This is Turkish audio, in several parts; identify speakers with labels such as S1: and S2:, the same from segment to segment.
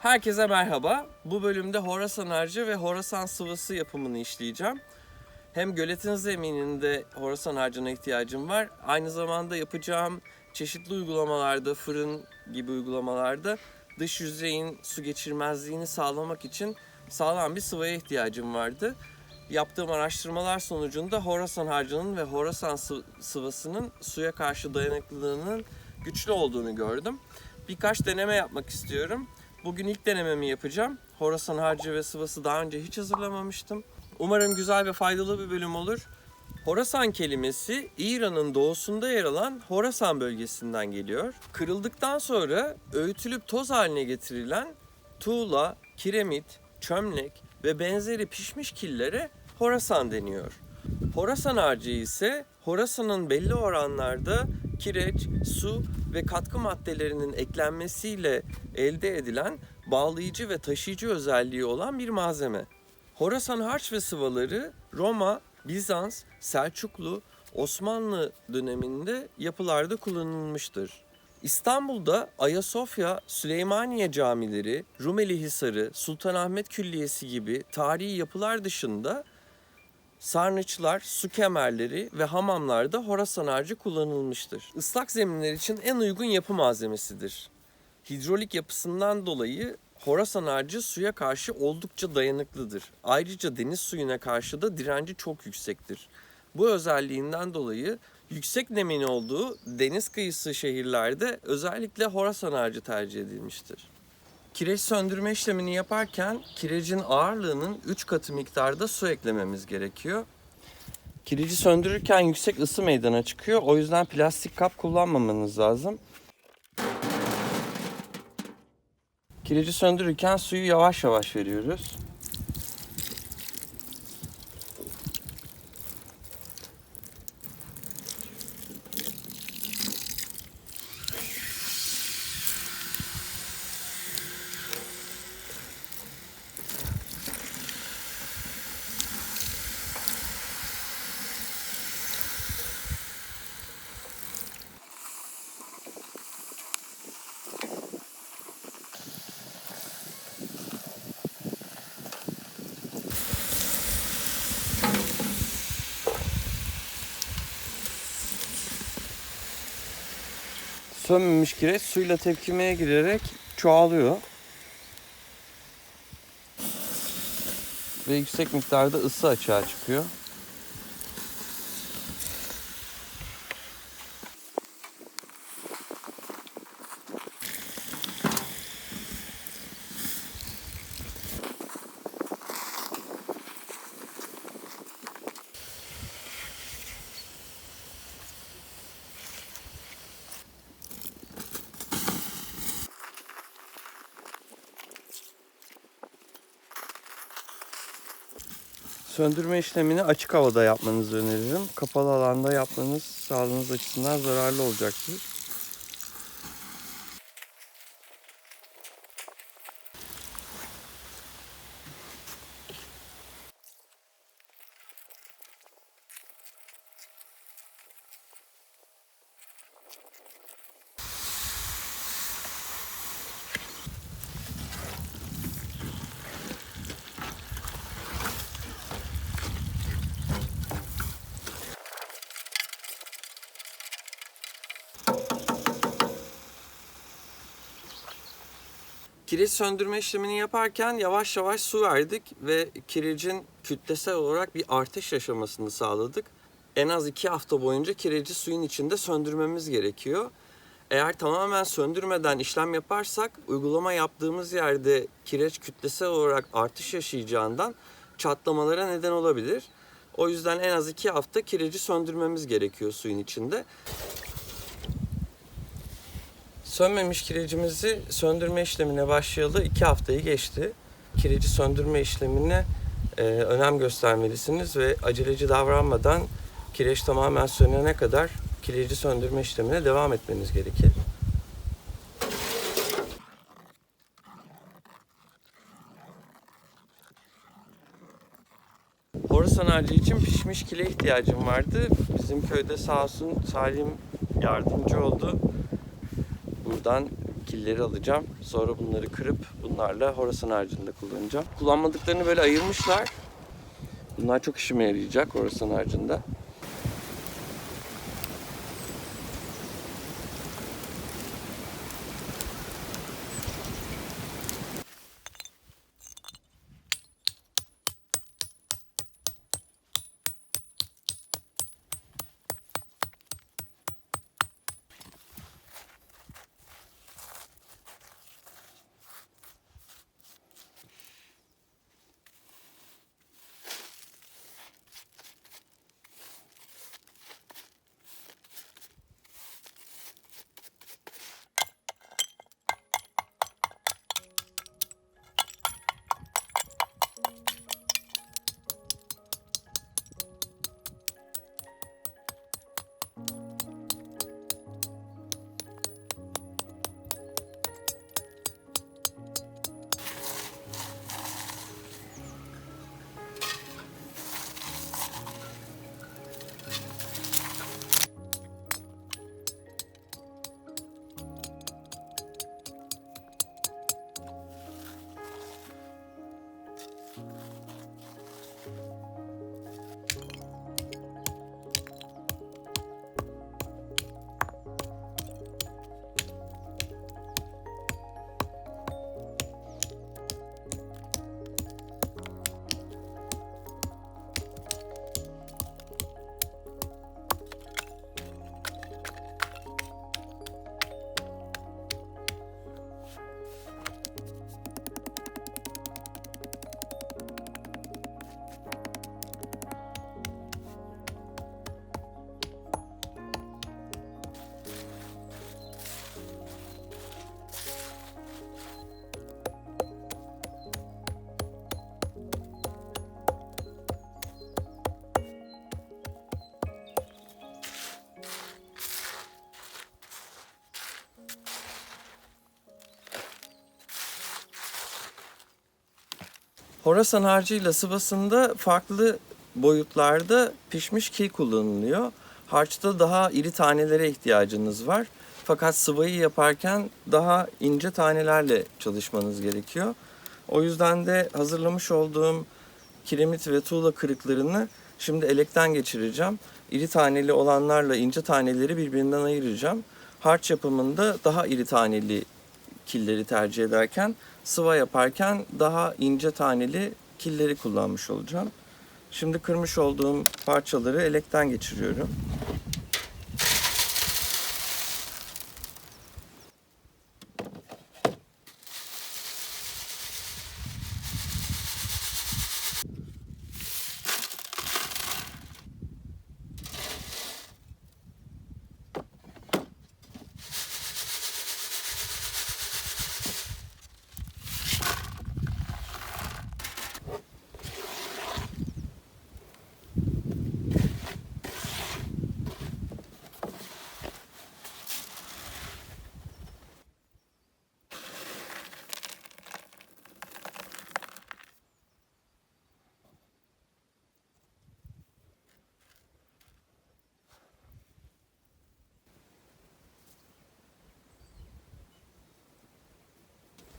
S1: Herkese merhaba. Bu bölümde Horasan harcı ve Horasan sıvısı yapımını işleyeceğim. Hem göletin zemininde Horasan harcına ihtiyacım var. Aynı zamanda yapacağım çeşitli uygulamalarda, fırın gibi uygulamalarda dış yüzeyin su geçirmezliğini sağlamak için sağlam bir sıvıya ihtiyacım vardı. Yaptığım araştırmalar sonucunda Horasan harcının ve Horasan sı- sıvısının suya karşı dayanıklılığının güçlü olduğunu gördüm. Birkaç deneme yapmak istiyorum. Bugün ilk denememi yapacağım. Horasan harcı ve sıvısı daha önce hiç hazırlamamıştım. Umarım güzel ve faydalı bir bölüm olur. Horasan kelimesi İran'ın doğusunda yer alan Horasan bölgesinden geliyor. Kırıldıktan sonra öğütülüp toz haline getirilen tuğla, kiremit, çömlek ve benzeri pişmiş killere Horasan deniyor. Horasan harcı ise Horasan'ın belli oranlarda kireç, su ve katkı maddelerinin eklenmesiyle elde edilen bağlayıcı ve taşıyıcı özelliği olan bir malzeme. Horasan harç ve sıvaları Roma, Bizans, Selçuklu, Osmanlı döneminde yapılarda kullanılmıştır. İstanbul'da Ayasofya, Süleymaniye camileri, Rumeli Hisarı, Sultanahmet Külliyesi gibi tarihi yapılar dışında sarnıçlar, su kemerleri ve hamamlarda Horasan harcı kullanılmıştır. Islak zeminler için en uygun yapı malzemesidir. Hidrolik yapısından dolayı Horasan harcı suya karşı oldukça dayanıklıdır. Ayrıca deniz suyuna karşı da direnci çok yüksektir. Bu özelliğinden dolayı yüksek nemin olduğu deniz kıyısı şehirlerde özellikle Horasan harcı tercih edilmiştir. Kireç söndürme işlemini yaparken kirecin ağırlığının 3 katı miktarda su eklememiz gerekiyor. Kireci söndürürken yüksek ısı meydana çıkıyor. O yüzden plastik kap kullanmamanız lazım. Kireci söndürürken suyu yavaş yavaş veriyoruz. Sönmemiş kireç suyla tepkimeye girerek çoğalıyor. Ve yüksek miktarda ısı açığa çıkıyor. Söndürme işlemini açık havada yapmanızı öneririm. Kapalı alanda yapmanız sağlığınız açısından zararlı olacaktır. Kireç söndürme işlemini yaparken yavaş yavaş su verdik ve kirecin kütlesel olarak bir artış yaşamasını sağladık. En az iki hafta boyunca kireci suyun içinde söndürmemiz gerekiyor. Eğer tamamen söndürmeden işlem yaparsak uygulama yaptığımız yerde kireç kütlesel olarak artış yaşayacağından çatlamalara neden olabilir. O yüzden en az iki hafta kireci söndürmemiz gerekiyor suyun içinde. Sönmemiş kirecimizi söndürme işlemine başlayalı iki haftayı geçti. Kireci söndürme işlemine e, önem göstermelisiniz ve aceleci davranmadan kireç tamamen sönene kadar kireci söndürme işlemine devam etmeniz gerekir. Horasan harcı için pişmiş kile ihtiyacım vardı. Bizim köyde sağ olsun Salim yardımcı oldu. Buradan killeri alacağım. Sonra bunları kırıp bunlarla horasan harcında kullanacağım. Kullanmadıklarını böyle ayırmışlar. Bunlar çok işime yarayacak horasan harcında. Horasan harcıyla sıvasında farklı boyutlarda pişmiş kil kullanılıyor. Harçta daha iri tanelere ihtiyacınız var. Fakat sıvayı yaparken daha ince tanelerle çalışmanız gerekiyor. O yüzden de hazırlamış olduğum kiremit ve tuğla kırıklarını şimdi elekten geçireceğim. İri taneli olanlarla ince taneleri birbirinden ayıracağım. Harç yapımında daha iri taneli killeri tercih ederken sıva yaparken daha ince taneli killeri kullanmış olacağım. Şimdi kırmış olduğum parçaları elekten geçiriyorum.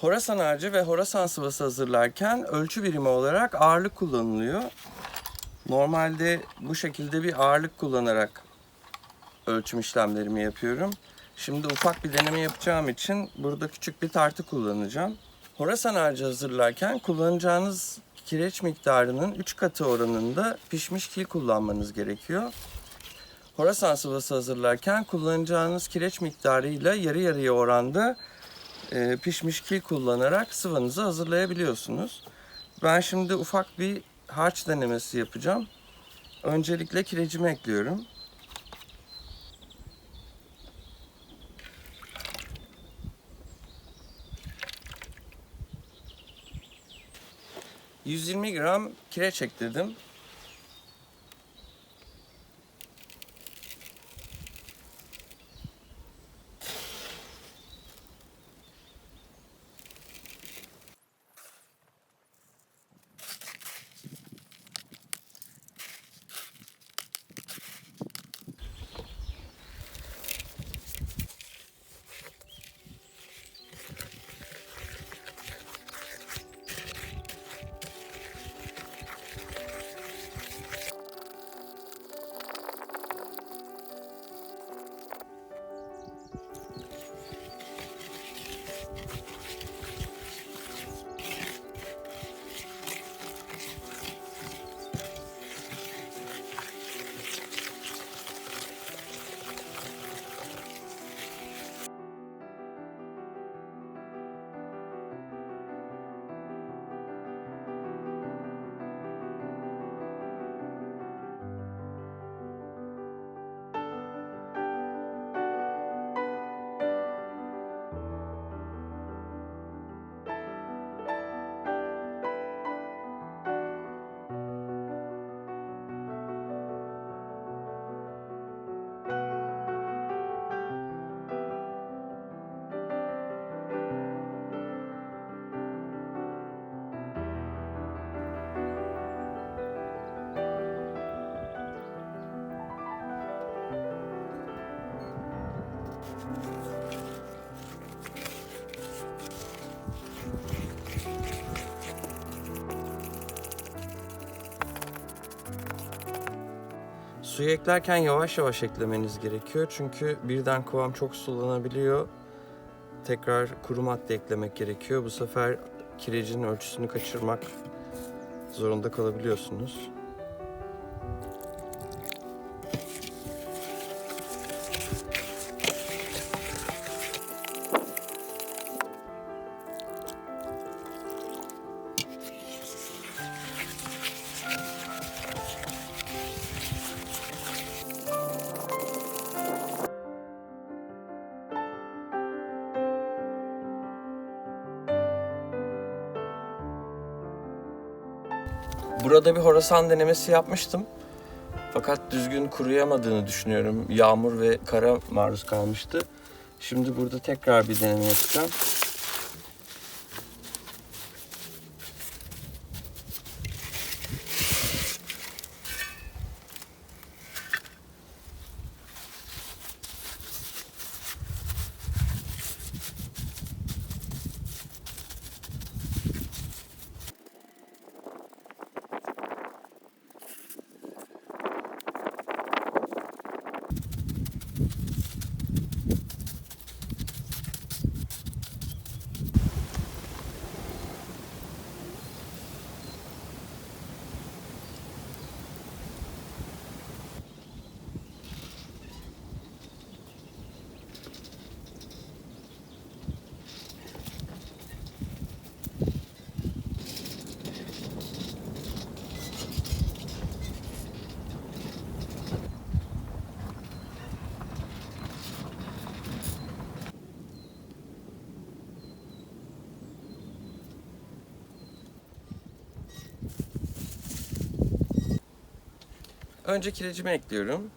S1: Horasan harcı ve horasan sıvası hazırlarken ölçü birimi olarak ağırlık kullanılıyor. Normalde bu şekilde bir ağırlık kullanarak ölçüm işlemlerimi yapıyorum. Şimdi ufak bir deneme yapacağım için burada küçük bir tartı kullanacağım. Horasan harcı hazırlarken kullanacağınız kireç miktarının 3 katı oranında pişmiş kil kullanmanız gerekiyor. Horasan sıvası hazırlarken kullanacağınız kireç miktarıyla yarı yarıya oranda e, pişmiş kil kullanarak sıvanızı hazırlayabiliyorsunuz. Ben şimdi ufak bir harç denemesi yapacağım. Öncelikle kirecimi ekliyorum. ...120 gram kireç ekledim. Suyu eklerken yavaş yavaş eklemeniz gerekiyor. Çünkü birden kıvam çok sulanabiliyor. Tekrar kuru madde eklemek gerekiyor. Bu sefer kirecin ölçüsünü kaçırmak zorunda kalabiliyorsunuz. Burada bir horasan denemesi yapmıştım. Fakat düzgün kuruyamadığını düşünüyorum. Yağmur ve kara maruz kalmıştı. Şimdi burada tekrar bir deneme yapacağım. Önce kirecimi ekliyorum.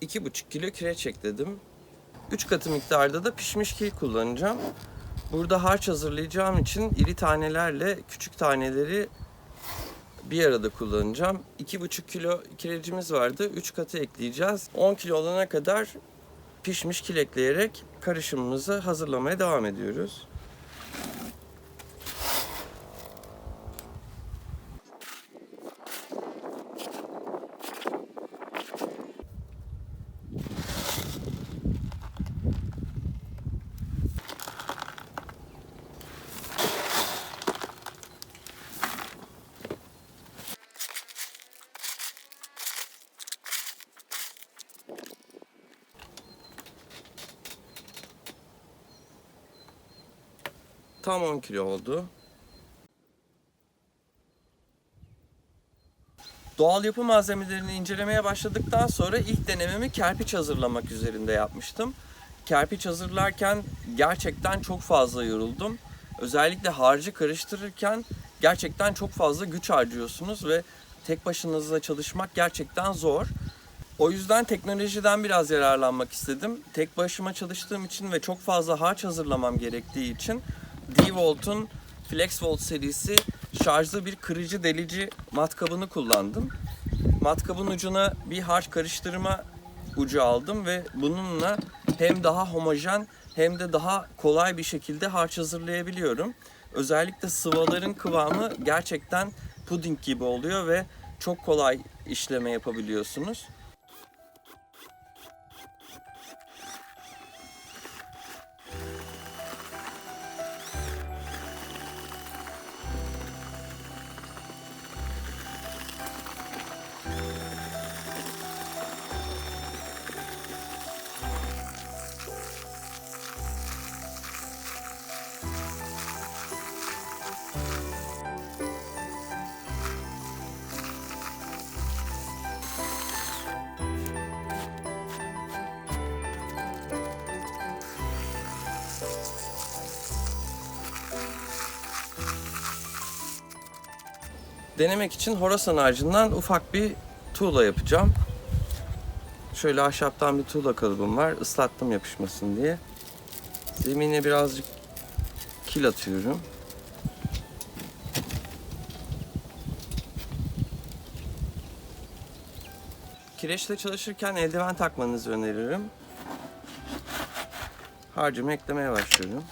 S1: İki buçuk kilo kireç ekledim. Üç katı miktarda da pişmiş kil kullanacağım. Burada harç hazırlayacağım için iri tanelerle küçük taneleri bir arada kullanacağım. 2,5 kilo kirecimiz vardı. 3 katı ekleyeceğiz. 10 kilo olana kadar pişmiş kil ekleyerek karışımımızı hazırlamaya devam ediyoruz. Tam 10 kilo oldu. Doğal yapı malzemelerini incelemeye başladıktan sonra ilk denememi kerpiç hazırlamak üzerinde yapmıştım. Kerpiç hazırlarken gerçekten çok fazla yoruldum. Özellikle harcı karıştırırken gerçekten çok fazla güç harcıyorsunuz ve tek başınıza çalışmak gerçekten zor. O yüzden teknolojiden biraz yararlanmak istedim. Tek başıma çalıştığım için ve çok fazla harç hazırlamam gerektiği için D-Volt'un FlexVolt serisi şarjlı bir kırıcı delici matkabını kullandım. Matkabın ucuna bir harç karıştırma ucu aldım ve bununla hem daha homojen hem de daha kolay bir şekilde harç hazırlayabiliyorum. Özellikle sıvaların kıvamı gerçekten puding gibi oluyor ve çok kolay işleme yapabiliyorsunuz. Denemek için Horasan ağacından ufak bir tuğla yapacağım. Şöyle ahşaptan bir tuğla kalıbım var. Islattım yapışmasın diye. Zemine birazcık kil atıyorum. Kireçle çalışırken eldiven takmanızı öneririm. Harcımı eklemeye başlıyorum.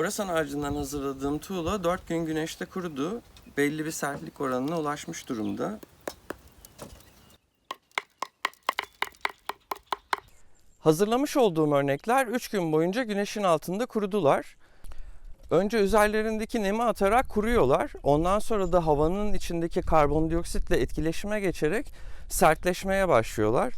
S1: Horasan ağacından hazırladığım tuğla 4 gün güneşte kurudu. Belli bir sertlik oranına ulaşmış durumda. Hazırlamış olduğum örnekler 3 gün boyunca güneşin altında kurudular. Önce üzerlerindeki nemi atarak kuruyorlar. Ondan sonra da havanın içindeki karbondioksitle etkileşime geçerek sertleşmeye başlıyorlar.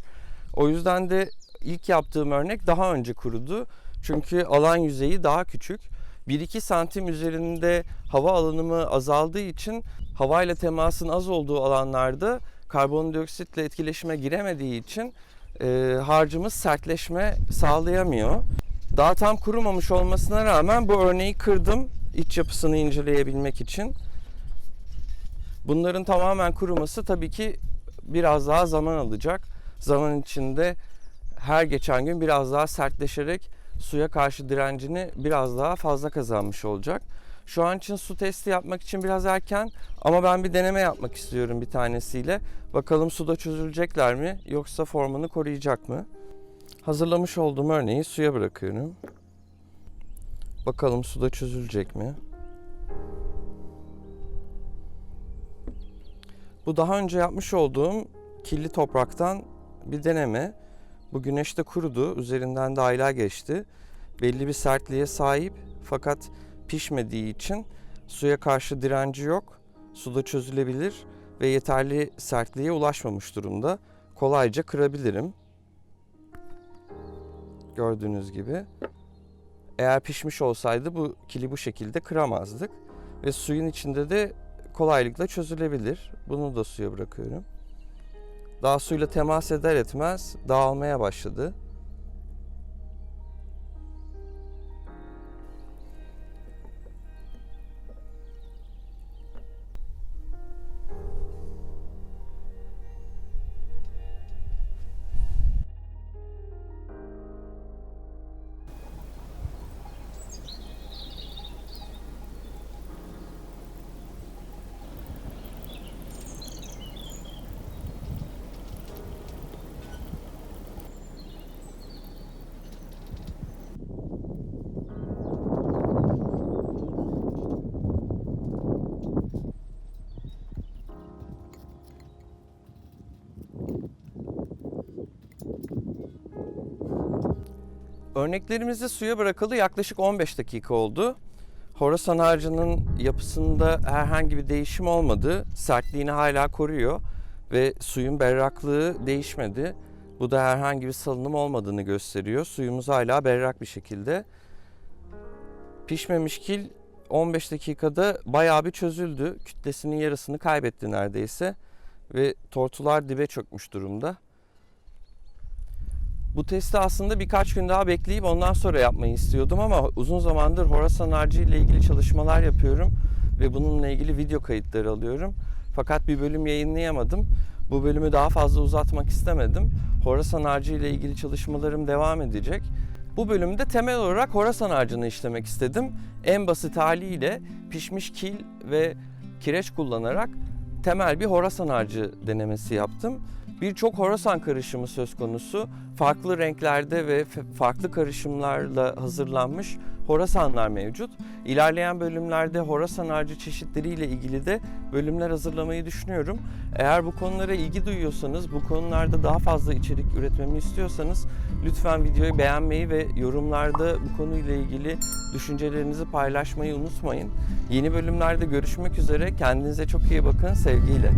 S1: O yüzden de ilk yaptığım örnek daha önce kurudu. Çünkü alan yüzeyi daha küçük. 1-2 santim üzerinde hava alınımı azaldığı için havayla temasın az olduğu alanlarda karbondioksitle etkileşime giremediği için e, harcımız sertleşme sağlayamıyor. Daha tam kurumamış olmasına rağmen bu örneği kırdım iç yapısını inceleyebilmek için. Bunların tamamen kuruması tabii ki biraz daha zaman alacak. Zaman içinde her geçen gün biraz daha sertleşerek suya karşı direncini biraz daha fazla kazanmış olacak. Şu an için su testi yapmak için biraz erken ama ben bir deneme yapmak istiyorum bir tanesiyle. Bakalım suda çözülecekler mi yoksa formunu koruyacak mı? Hazırlamış olduğum örneği suya bırakıyorum. Bakalım suda çözülecek mi? Bu daha önce yapmış olduğum kirli topraktan bir deneme. Bu güneşte kurudu, üzerinden de aylar geçti. Belli bir sertliğe sahip fakat pişmediği için suya karşı direnci yok. Suda çözülebilir ve yeterli sertliğe ulaşmamış durumda. Kolayca kırabilirim. Gördüğünüz gibi. Eğer pişmiş olsaydı bu kili bu şekilde kıramazdık. Ve suyun içinde de kolaylıkla çözülebilir. Bunu da suya bırakıyorum. Daha suyla temas eder etmez dağılmaya başladı. Örneklerimizi suya bırakalı yaklaşık 15 dakika oldu. Horasan ağacının yapısında herhangi bir değişim olmadı. Sertliğini hala koruyor ve suyun berraklığı değişmedi. Bu da herhangi bir salınım olmadığını gösteriyor. Suyumuz hala berrak bir şekilde. Pişmemiş kil 15 dakikada bayağı bir çözüldü. Kütlesinin yarısını kaybetti neredeyse ve tortular dibe çökmüş durumda. Bu testi aslında birkaç gün daha bekleyip ondan sonra yapmayı istiyordum ama uzun zamandır Horasan harcı ile ilgili çalışmalar yapıyorum ve bununla ilgili video kayıtları alıyorum. Fakat bir bölüm yayınlayamadım. Bu bölümü daha fazla uzatmak istemedim. Horasan harcı ile ilgili çalışmalarım devam edecek. Bu bölümde temel olarak horasan ağacını işlemek istedim. En basit haliyle pişmiş kil ve kireç kullanarak temel bir horasan ağacı denemesi yaptım. Birçok horasan karışımı söz konusu. Farklı renklerde ve farklı karışımlarla hazırlanmış horasanlar mevcut. İlerleyen bölümlerde horasan ağacı çeşitleriyle ilgili de bölümler hazırlamayı düşünüyorum. Eğer bu konulara ilgi duyuyorsanız, bu konularda daha fazla içerik üretmemi istiyorsanız lütfen videoyu beğenmeyi ve yorumlarda bu konuyla ilgili düşüncelerinizi paylaşmayı unutmayın. Yeni bölümlerde görüşmek üzere. Kendinize çok iyi bakın. Sevgiyle.